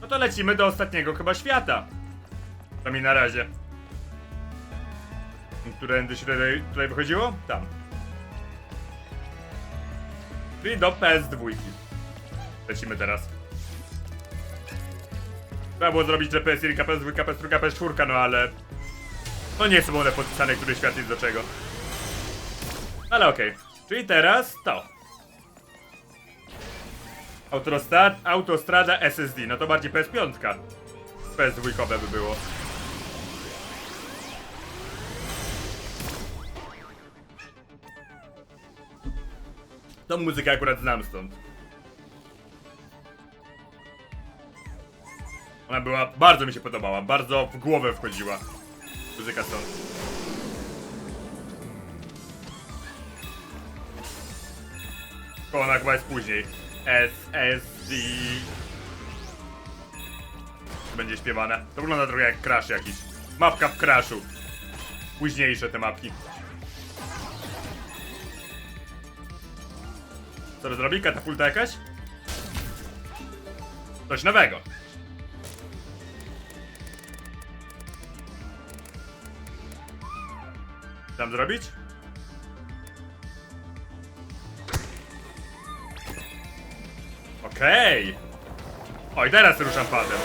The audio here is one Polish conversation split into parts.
No to lecimy do ostatniego chyba świata. Przynajmniej na razie. Którędy się tutaj, wychodziło? Tam. Czyli do PS2. Lecimy teraz. Trzeba było zrobić, że PS1, PS2, PS3, PS4, no ale... No nie są one podpisane, który świat jest do czego. Ale okej. Czyli teraz to. Autostrad, autostrada SSD, no to bardziej PS5. PS2 by było. Tą muzykę akurat znam stąd. Ona była, bardzo mi się podobała, bardzo w głowę wchodziła. Muzyka stąd. Ona chyba jest później. SSD. Będzie śpiewane. To wygląda trochę jak Crash jakiś. Mapka w Crashu. Późniejsze te mapki. Co to zrobi? Katapulta jakaś? Coś nowego. Tam zrobić? Okej. Oj, teraz ruszam padem.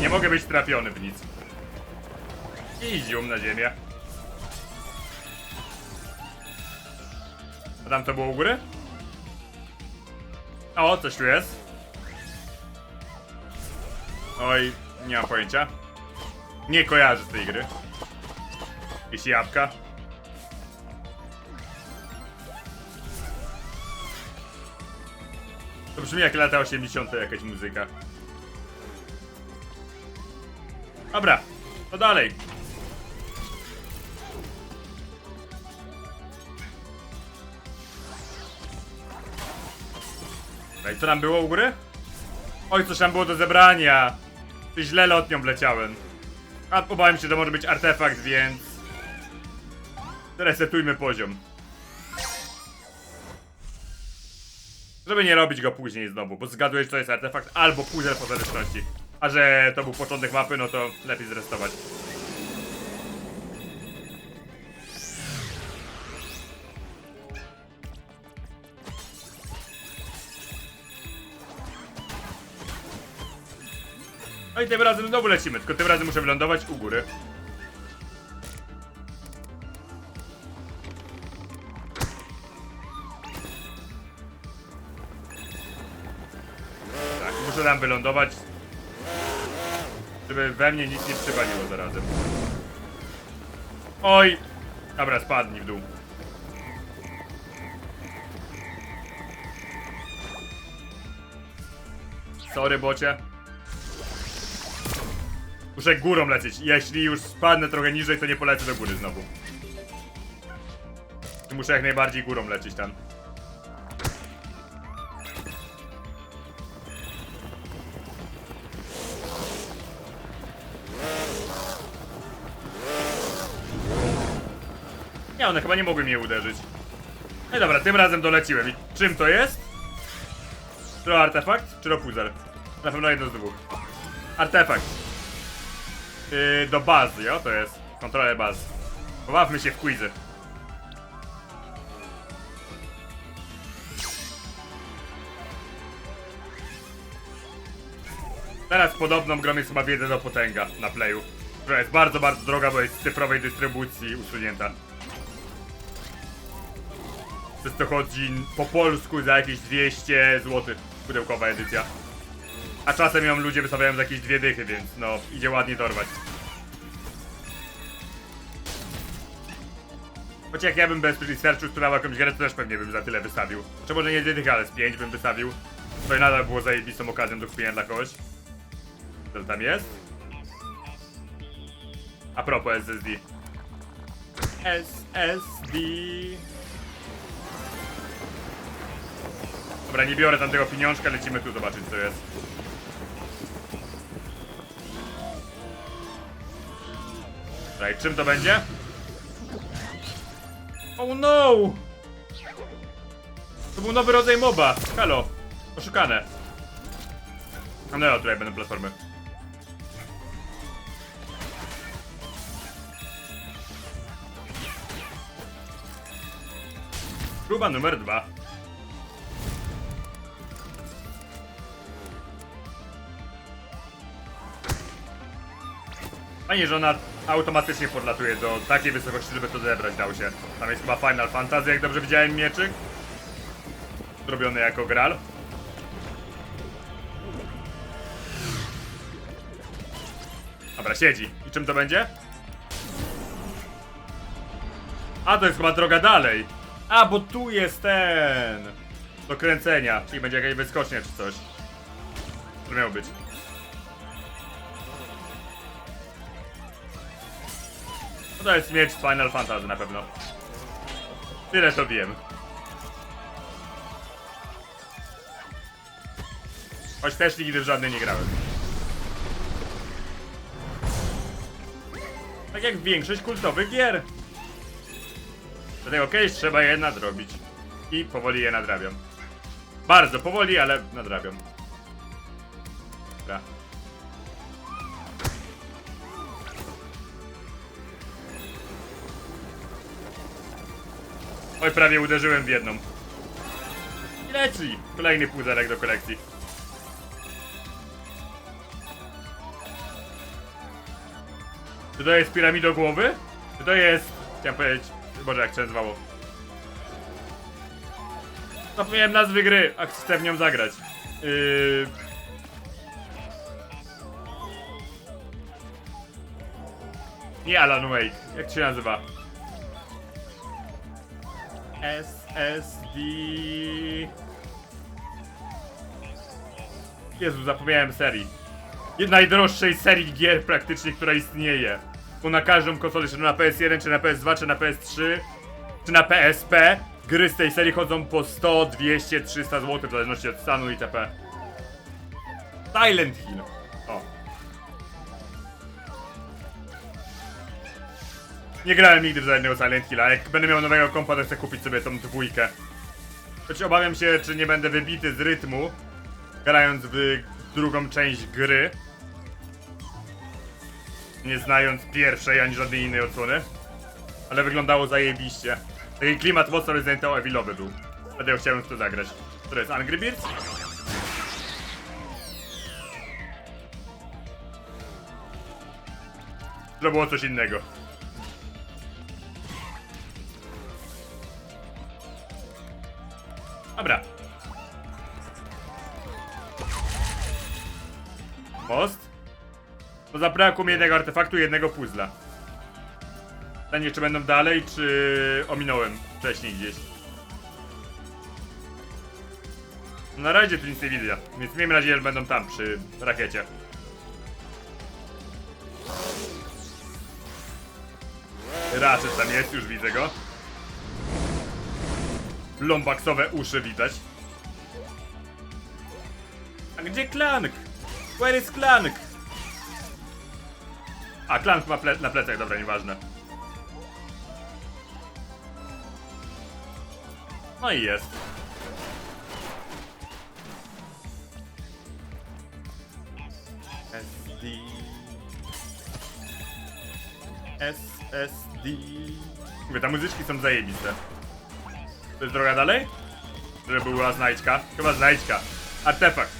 Nie mogę być trafiony w nic. I zium na ziemię. A tam to było u góry? O, coś tu jest. Oj, nie mam pojęcia. Nie kojarzę z tej gry. Jakieś jabłka. Brzmi jak lata 80. jakaś muzyka. Dobra, to dalej. No i co tam było u góry? Oj, coś tam było do zebrania. Źle lotnią wleciałem. A obawiam się, że może być artefakt, więc... Resetujmy poziom. Żeby nie robić go później znowu, bo zgadujesz, co jest artefakt, albo puzzle po zależności. A że to był początek mapy, no to lepiej zrestować. No i tym razem znowu lecimy, tylko tym razem muszę wylądować u góry. Tam wylądować, żeby we mnie nic nie przywaliło zarazem. Oj! Dobra, spadnij w dół. Sorry, bocie. Muszę górą lecieć. Jeśli już spadnę trochę niżej, to nie polecę do góry znowu. Muszę jak najbardziej górą lecieć tam. One chyba nie mogły mnie uderzyć. No dobra, tym razem doleciłem. I czym to jest? Czy to artefakt, czy to puzzle? Na pewno jedno z dwóch. Artefakt. Yy, do bazy, jo? To jest. Kontrolę baz. Pobawmy się w quizy. Teraz podobną grą jest chyba wiedza do potęga na playu. Która jest bardzo, bardzo droga, bo jest z cyfrowej dystrybucji usunięta. Przez to chodzi po polsku za jakieś 200 zł. Pudełkowa edycja. A czasem ją ludzie wystawiają za jakieś dwie dychy, więc no, idzie ładnie dorwać. Choć jak ja bym bez researchu sprzedał jakąś grę, to też pewnie bym za tyle wystawił. Czy może nie dwie dychy, ale z pięć bym wystawił. To i nadal było zajebistą okazją do kupienia dla kogoś. Co tam jest? A propos SSD. SSD. Dobra, nie biorę tamtego pieniążka, lecimy tu zobaczyć co jest. Tutaj, czym to będzie? Oh no! To był nowy rodzaj moba. Halo. Oszukane. No ja tutaj będą platformy. Próba numer dwa. Fajnie, że ona automatycznie podlatuje do takiej wysokości, żeby to zebrać dał się. Tam jest chyba Final Fantasy, jak dobrze widziałem mieczyk. Zrobiony jako gral. Dobra, siedzi. I czym to będzie? A, to jest chyba droga dalej. A, bo tu jest ten... Do kręcenia, czyli będzie jakaś wyskocznia czy coś. To miało być. No to jest miecz Final Fantasy na pewno. Tyle to wiem. Choć też nigdy w żadnej nie grałem. Tak jak większość kultowych gier. Dlatego kiedyś trzeba je nadrobić. I powoli je nadrabiam. Bardzo powoli, ale nadrabiam. Dobra. Oj, prawie uderzyłem w jedną. I leci! Kolejny puzelek do kolekcji. Czy to jest piramido głowy? Czy to jest... Chciałem powiedzieć... Boże, jak się nazywało. Zapomniałem nazwy gry, a chcę w nią zagrać. Yy... Nie Alan Wake. Jak się nazywa? SSD... Jezu, zapomniałem serii. Jedna najdroższej serii gier praktycznie, która istnieje. Bo na każdą konsolę, czy na PS1, czy na PS2, czy na PS3, czy na PSP, gry z tej serii chodzą po 100, 200, 300 zł, w zależności od stanu itp. Silent Hill. Nie grałem nigdy w żadnego Silent Hilla. Jak będę miał nowego kompa, to chcę kupić sobie tą dwójkę. Choć obawiam się, czy nie będę wybity z rytmu, grając w drugą część gry. Nie znając pierwszej ani żadnej innej odsłony. Ale wyglądało zajebiście. Taki klimat mocno Resident Evilowy był. Dlatego chciałem w to zagrać. To jest Angry Birds? To było coś innego. Dobra. Most? To zabrakło mi jednego artefaktu jednego puzzla. Pytanie, czy będą dalej, czy ominąłem wcześniej gdzieś. Na razie tu nic nie widzę, więc miejmy nadzieję, że będą tam, przy rakiecie. Ratchet tam jest, już widzę go. Lombaksowe uszy widać. A gdzie Klank? Where is Klank? A, Klank ma ple na plecach, dobra, nieważne. No i jest. SD. SSD. Mówię, te muzyczki są zajebiste. To jest droga dalej? Żeby była znajdźka? Chyba znajdźka. Artefakt.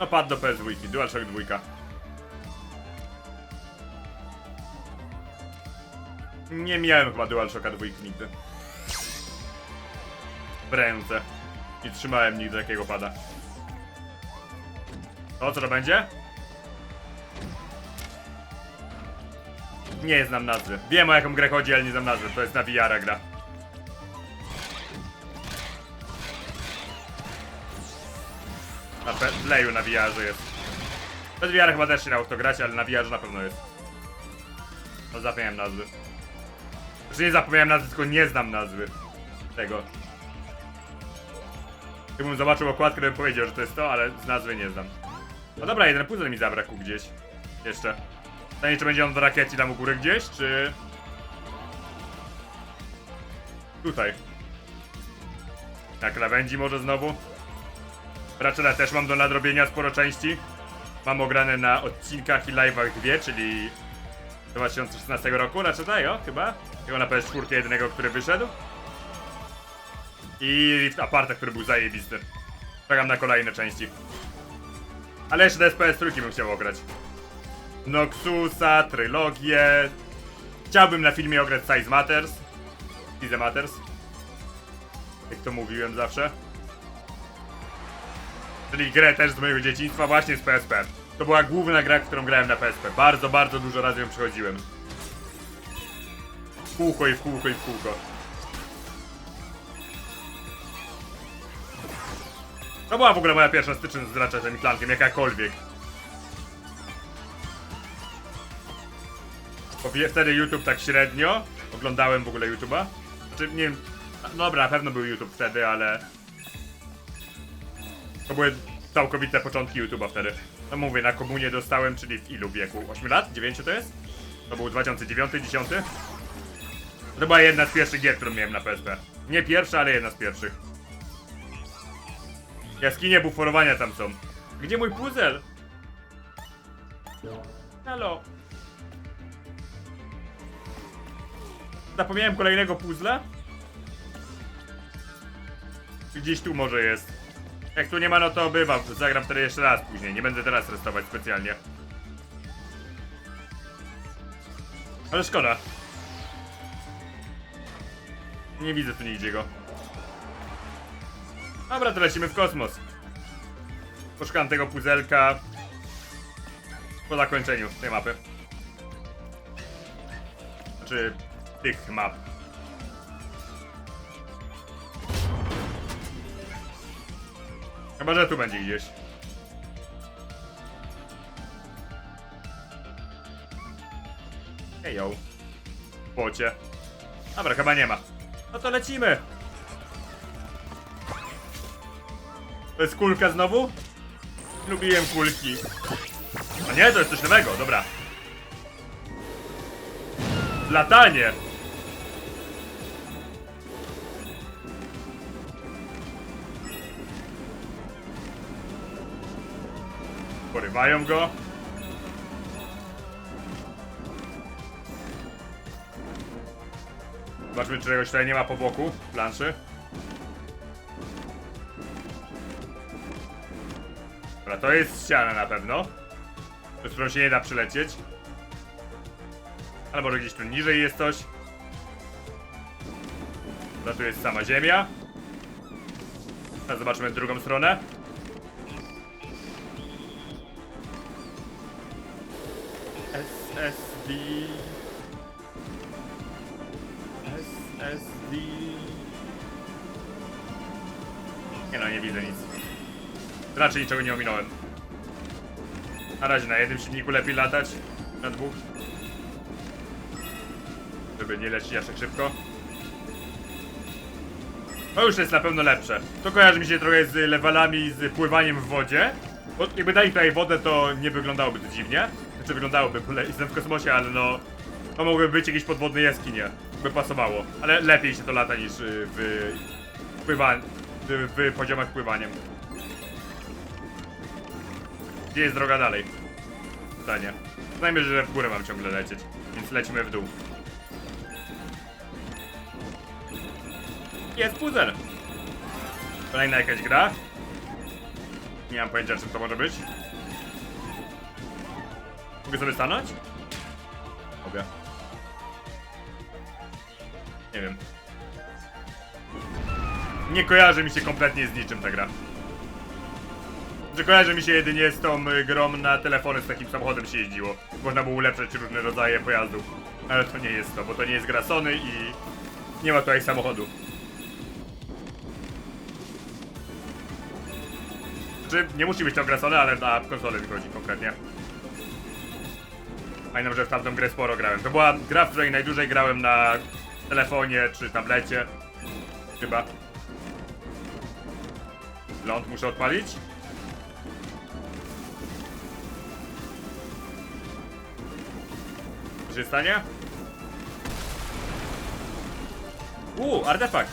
No pad do PS2, DualShock 2. Nie miałem chyba DualShocka 2 nigdy. W ręce. Nie trzymałem nigdy takiego pada. O, co to będzie? Nie znam nazwy. Wiem o jaką grę chodzi, ale nie znam nazwy. To jest na VR gra. Playu na VR jest. Bez VR chyba też się dało w to grać, ale na VR na pewno jest. No zapomniałem nazwy. Znaczy nie zapomniałem nazwy, tylko nie znam nazwy tego. Gdybym zobaczył okładkę, bym powiedział, że to jest to, ale z nazwy nie znam. No dobra, jeden puzzle mi zabrakł gdzieś. Jeszcze. Pytanie, czy będzie on w rakiecie tam u góry gdzieś, czy... Tutaj. Na krawędzi może znowu. Ratcheta też mam do nadrobienia sporo części. Mam ograne na odcinkach i live'ach dwie, czyli 2016 roku Ratcheta, jo, chyba. Jego na PS4 jedynego, który wyszedł. I Rift Aparta, który był zajebisty. Czekam na kolejne części. Ale jeszcze SPS trójki bym chciał ograć. Noxusa, trylogię. Chciałbym na filmie ograć Size Matters. Size Matters. Jak to mówiłem zawsze. Czyli grę też z mojego dzieciństwa, właśnie z PSP. To była główna gra, którą grałem na PSP. Bardzo, bardzo dużo razy ją przechodziłem. W kółko i w kółko i w kółko. To była w ogóle moja pierwsza styczność z Ratchetem i Clankiem, jakakolwiek. Bo wtedy YouTube tak średnio. Oglądałem w ogóle YouTube'a. Znaczy, nie wiem. no Dobra, na pewno był YouTube wtedy, ale. To były całkowite początki YouTube'a wtedy. No mówię, na komunie dostałem, czyli w ilu wieku? 8 lat? 9 to jest? To był 2009, 10? To była jedna z pierwszych gier, którą miałem na PSP. Nie pierwsza, ale jedna z pierwszych. Jaskinie buforowania tam są. Gdzie mój puzzle? Halo. Zapomniałem kolejnego puzzla? Gdzieś tu może jest. Jak tu nie ma, no to bywa. Zagram wtedy jeszcze raz później. Nie będę teraz restować specjalnie. Ale szkoda. Nie widzę tu nigdzie go. Dobra, to lecimy w kosmos. Poszukam tego puzelka po zakończeniu tej mapy. Znaczy, tych map. Chyba, że tu będzie gdzieś. Hejo. Pocie. Dobra, chyba nie ma. No to lecimy. To jest kulka znowu? Lubiłem kulki. A nie, to jest coś nowego, dobra. Latanie! Porywają go. Zobaczmy, czy czegoś tutaj nie ma po boku planszy. Dobra, to jest ściana na pewno. Przez którą się nie da przylecieć. Ale może gdzieś tu niżej jest coś. To tu jest sama ziemia. Teraz zobaczmy drugą stronę. SSD. SSD. Nie no, nie widzę nic. Raczej niczego nie ominąłem. Na razie na jednym silniku lepiej latać. Na dwóch. Żeby nie lecieć aż tak szybko. To już jest na pewno lepsze. To kojarzy mi się trochę z levelami z pływaniem w wodzie. Bo jakby dali tutaj wodę, to nie wyglądałoby to dziwnie. Znaczy wyglądałoby, jestem w kosmosie, ale no... To mogłyby być jakieś podwodne jaskinie. By pasowało. Ale lepiej się to lata niż y, w... Pływa... w poziomach pływaniem. Gdzie jest droga dalej? Pytanie. Znajmy, że w górę mam ciągle lecieć, więc lecimy w dół. Jest puzzle! Kolejna jakaś gra. Nie mam pojęcia, czym to może być. Mogę sobie stanąć? Mogę. Nie wiem. Nie kojarzy mi się kompletnie z niczym ta gra. Że kojarzy mi się jedynie z tą y, grą na telefony z takim samochodem się jeździło. Można było ulepszać różne rodzaje pojazdów. Ale to nie jest to, bo to nie jest gra Sony i nie ma tutaj samochodu. Czy nie musi być to gra Sony, ale na konsolę mi chodzi konkretnie. Pamiętam, że w tamtą grę sporo grałem. To była gra, w której najdłużej grałem na telefonie czy tablecie. Chyba. Ląd muszę odpalić. Co się stanie? Uuu, artefakt.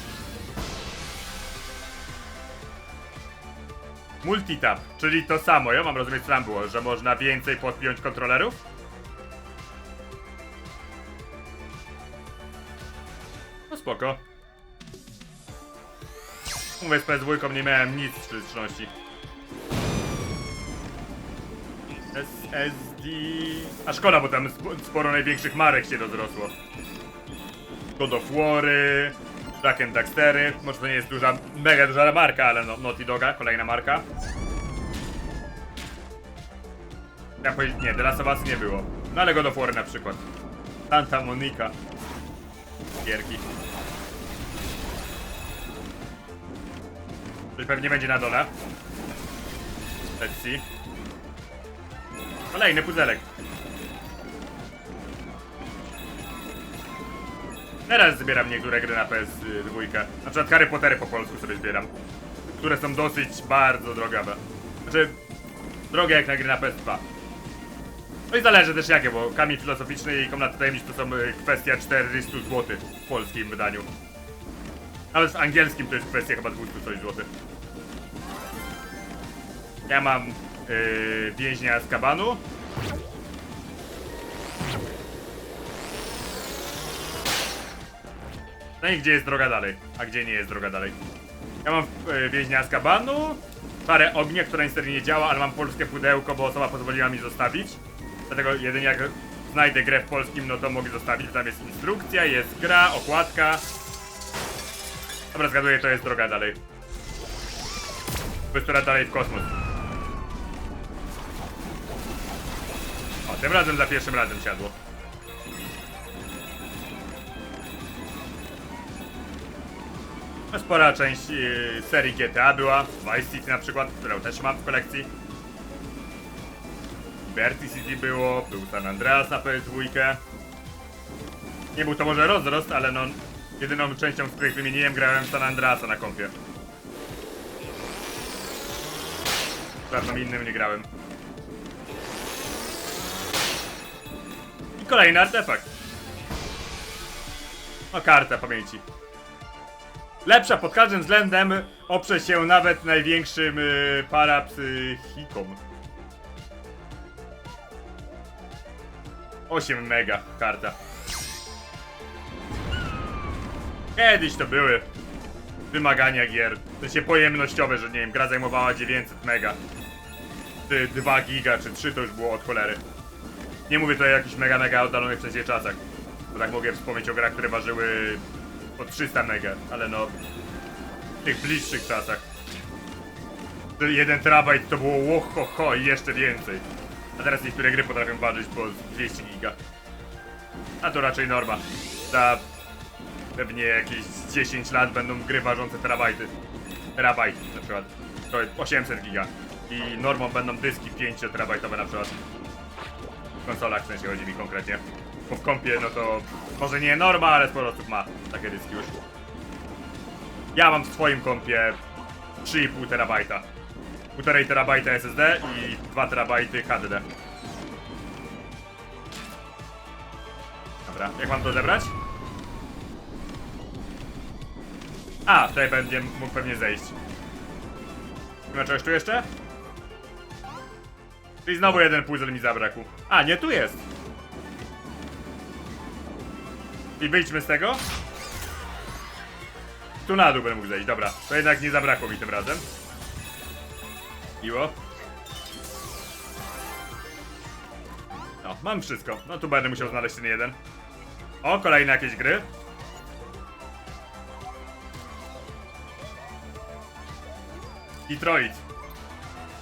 Multitap, czyli to samo, ja mam rozumieć, co tam było, że można więcej podpiąć kontrolerów? Spoko. Mówię, z PS2 nie miałem nic w skuteczności. SSD... A szkoda, bo tam sp- sporo największych marek się rozrosło. God of War'y, Jack and Daxtery. Może to nie jest duża, mega duża marka, ale no, Naughty Doga, kolejna marka. Ja powiedzieć, nie, The Last of Us nie było. No ale God of na przykład. Santa Monica. Gierki. Coś pewnie będzie na dole. Let's. Kolejny puzelek. Teraz zbieram niektóre gry na PS2. Na przykład Harry Pottery po polsku sobie zbieram. Które są dosyć bardzo drogawe. Znaczy, drogie jak na gry na PS2. No i zależy też jakie, bo kamień filozoficzny i komnata tajemnic to są y, kwestia 400 zł w polskim wydaniu. Nawet w angielskim to jest kwestia chyba 200 coś złotych. Ja mam yy, więźnia z kabanu. No i gdzie jest droga dalej? A gdzie nie jest droga dalej? Ja mam yy, więźnia z kabanu, parę ognia, która niestety nie działa, ale mam polskie pudełko, bo osoba pozwoliła mi zostawić. Dlatego jedynie jak znajdę grę w polskim, no to mogę zostawić. Tam jest instrukcja, jest gra, okładka. Dobra, zgaduję, to jest droga dalej. Która dalej w kosmos. O, tym razem za pierwszym razem siadło. No, Spora część yy, serii GTA była, Vice City na przykład, którą też mam w kolekcji. Liberty City było, był San Andreas na PS2. Nie był to może rozrost, ale no jedyną częścią, z których wymieniłem, grałem San Andreasa na kompie. Żadnym innym nie grałem. I kolejny artefakt. No karta pamięci. Lepsza pod każdym względem oprze się nawet największym yy, parapsychikom. 8 mega karta. Kiedyś to były wymagania gier. W sensie pojemnościowe, że nie wiem, gra zajmowała 900 mega. Czy 2 giga, czy 3 to już było od cholery. Nie mówię tutaj o jakichś mega mega oddalonych w sensie czasach. Bo tak mogę wspomnieć o grach, które ważyły po 300 mega, ale no w tych bliższych czasach. 1 terabajt to było łoho ho i jeszcze więcej. A teraz niektóre gry potrafią ważyć po 200 giga. A to raczej norma. Za pewnie jakieś 10 lat będą gry ważące terabajty. Terabajt na przykład. To jest 800 giga. I normą będą dyski 5 terabajtowe na przykład. W konsolach w sensie chodzi mi konkretnie. Bo w kompie no to może nie norma, ale sporo osób ma takie dyski już. Ja mam w swoim kompie 3,5 terabajta. 1,5 terabajta SSD i 2 terabajty HDD. Dobra, jak mam to zebrać? A, tutaj będzie mógł pewnie zejść. Nie czegoś tu jeszcze? Czyli znowu jeden puzzle mi zabrakł. A, nie, tu jest. I wyjdźmy z tego. Tu na dół będę mógł zejść, dobra. To jednak nie zabrakło mi tym razem. Miło. No, mam wszystko. No tu będę musiał znaleźć ten jeden. O, kolejne jakieś gry. Detroit.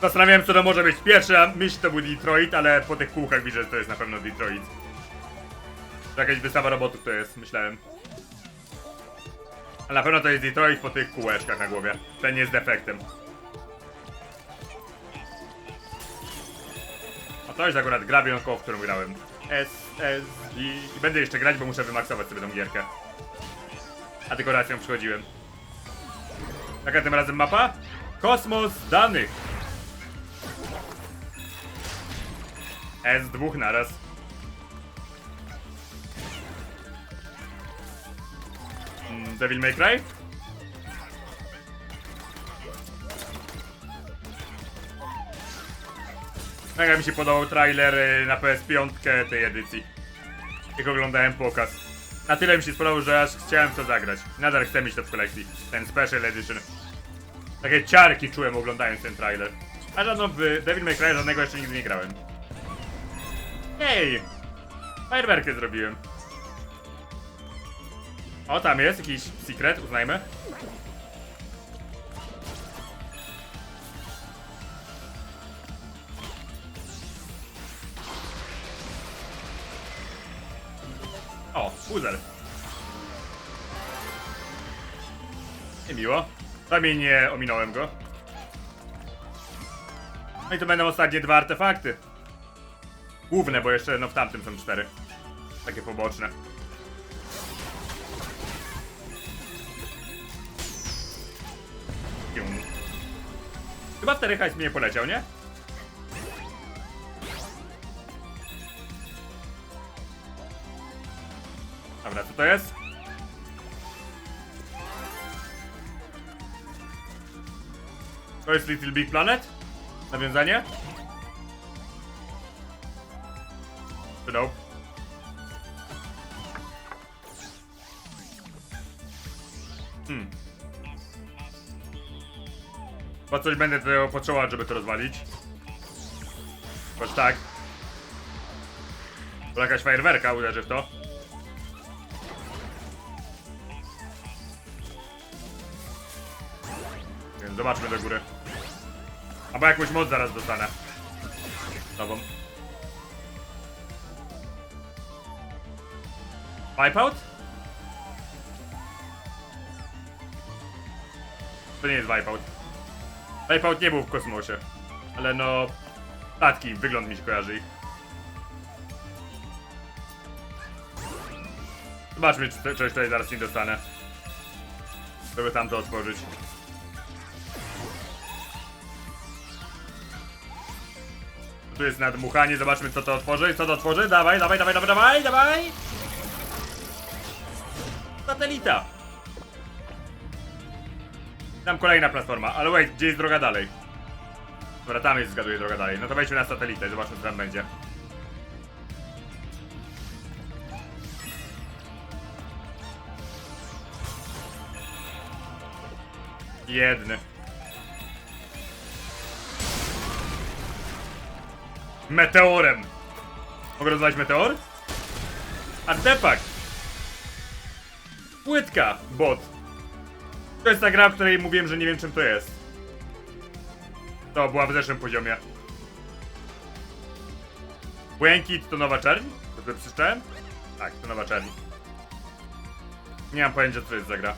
Zastanawiałem co to może być. Pierwsza myśl to był Detroit, ale po tych kółkach widzę, że to jest na pewno Detroit. Jakaś wystawa robotów to jest, myślałem. Ale na pewno to jest Detroit po tych kółeczkach na głowie. Ten jest defektem. To jest akurat gra wyjątkowa, w którą grałem. SSD. I będę jeszcze grać, bo muszę wymaksować sobie tą gierkę. A dekoracją przychodziłem. Jaka tym razem mapa? Kosmos danych. S2 naraz. Mm, Devil May Cry? Mega mi się podobał trailer y, na PS5 tej edycji. Jak oglądałem pokaz. Na tyle mi się spodobał, że aż chciałem to zagrać. Nadal chcę mieć to w kolekcji. Ten Special Edition. Takie ciarki czułem oglądając ten trailer. A żadno w Devil May Cry żadnego jeszcze nigdy nie grałem. Hej! Fajerwerkę zrobiłem. O, tam jest jakiś secret, uznajmy. O, puzzle. Niemiło. Przynajmniej nie ominąłem go. No i to będą ostatnie dwa artefakty. Główne, bo jeszcze no w tamtym są cztery. Takie poboczne. Chyba wtedy hajs mi nie poleciał, nie? Dobra, co to jest? To jest Little Big Planet? Nawiązanie? Czy nope? Hmm. Chyba coś będę tego potrzebować, żeby to rozwalić. Choć tak. Bo jakaś fajerwerka uderzy w to. Zobaczmy do góry. Albo jakąś moc zaraz dostanę. Nową. Wipeout? To nie jest Wipeout. Wipeout nie był w kosmosie. Ale no... Statki, wygląd mi się kojarzy ich. Zobaczmy, czy czegoś tutaj zaraz nie dostanę. Żeby tam to otworzyć. Tu jest nadmuchanie, zobaczmy co to otworzy, co to otworzy, dawaj, dawaj, dawaj, dawaj, dawaj, dawaj! Satelita! Tam kolejna platforma, ale wait, gdzie jest droga dalej? Dobra, tam jest, zgaduję, droga dalej. No to wejdźmy na satelitę, zobaczmy co tam będzie. Jedny. Meteorem. Mogę rozwalić meteor? Artefakt. Płytka, bot. To jest ta gra, w której mówiłem, że nie wiem czym to jest. To była w zeszłym poziomie. Błękit to nowa czerń? Sobie przeczytałem? Tak, to nowa czerń. Nie mam pojęcia co to jest za gra.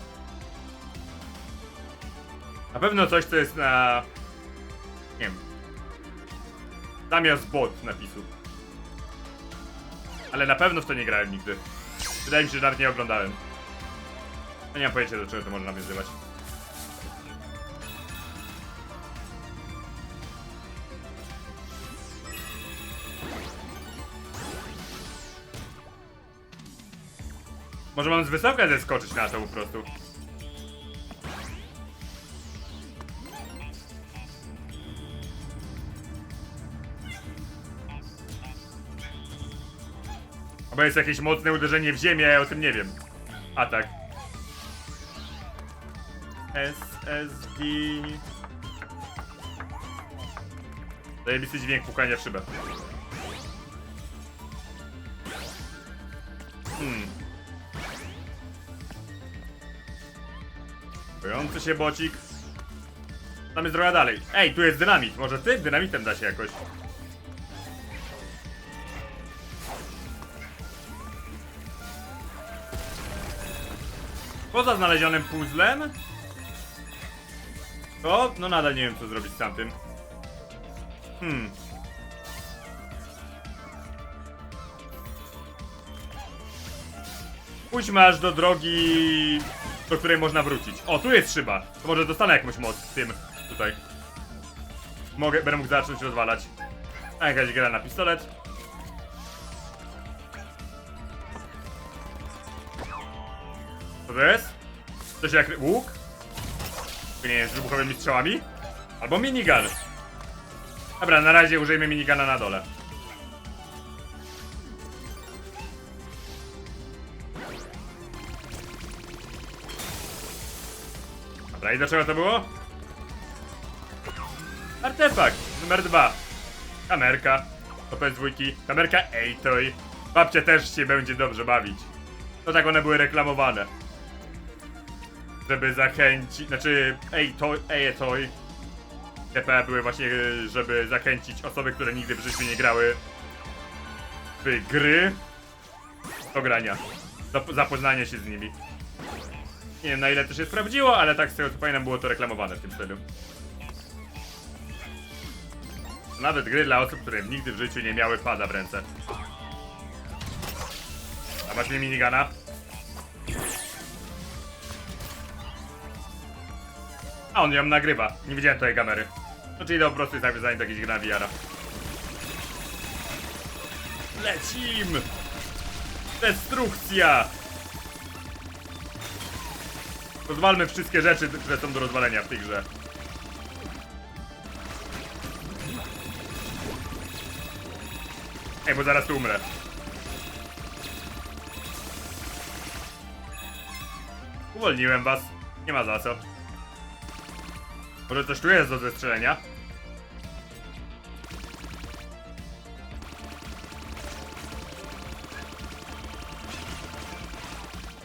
Na pewno coś, co jest na... Nie wiem. Zamiast bot napisu. Ale na pewno w to nie grałem nigdy. Wydaje mi się, że nawet nie oglądałem. No nie mam pojęcia do czego to może nawiązywać. Może mam z wysoka zeskoczyć na to po prostu. Albo jest jakieś mocne uderzenie w ziemię, ja o tym nie wiem. Atak. SSD. Zajebisty dźwięk pukania w szybę. Hmm. Bojący się bocik. Tam jest droga dalej. Ej, tu jest dynamit. Może ty dynamitem da się jakoś. Poza znalezionym puzzlem. To, no nadal nie wiem co zrobić z tamtym. Hmm. Pójdźmy aż do drogi, do której można wrócić. O, tu jest szyba. To może dostanę jakąś moc tym, tutaj. Mogę, będę mógł zacząć rozwalać. A jakaś gra na pistolet. Co to jest? Coś jak łuk? To nie jest wybuchowymi strzałami? Albo minigun. Dobra, na razie użyjmy minigana na dole. Dobra, i do czego to było? Artefakt numer dwa. Kamerka. To PS2. Kamerka Ejtoj. Babcia też się będzie dobrze bawić. To tak one były reklamowane. Żeby zachęcić, znaczy Ejtoj, Ejtoj. TP były właśnie, żeby zachęcić osoby, które nigdy w życiu nie grały w gry do grania. Do zapoznania się z nimi. Nie wiem na ile to się sprawdziło, ale tak z tego co pamiętam było to reklamowane w tym stylu. Nawet gry dla osób, które nigdy w życiu nie miały pada w ręce. A masz mi minigana? A on ją nagrywa. Nie widziałem tej kamery. No czyli to po prostu jest nawiązanie do jakiejś gra VR-a. Lecim! Destrukcja! Rozwalmy wszystkie rzeczy, które są do rozwalenia w tej grze. Ej, bo zaraz tu umrę. Uwolniłem was. Nie ma za co. Może coś tu jest do zestrzelenia?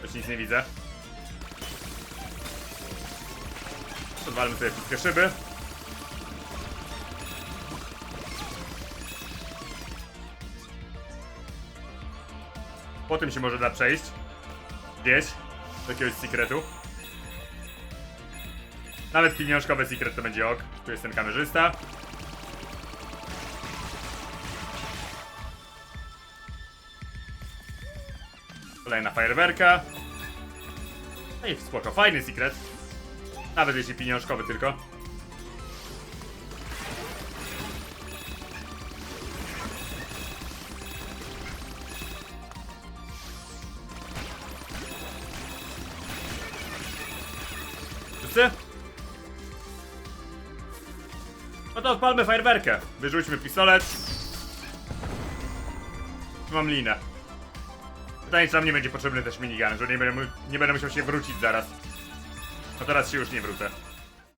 Też nic nie widzę. Podwalmy sobie wszystkie szyby. Po tym się może da przejść. Gdzieś. Do jakiegoś sekretu. Nawet pieniążkowy secret to będzie ok. Tu jest ten kamerzysta. Kolejna fajerwerka. No i spoko, fajny secret. Nawet jeśli pieniążkowy tylko. Odpalmy fajerwerkę. Wyrzućmy pistolet. Mam linę. Pytanie, czy nam nie będzie potrzebny też minigun, że nie będę, nie będę musiał się wrócić zaraz. No teraz się już nie wrócę.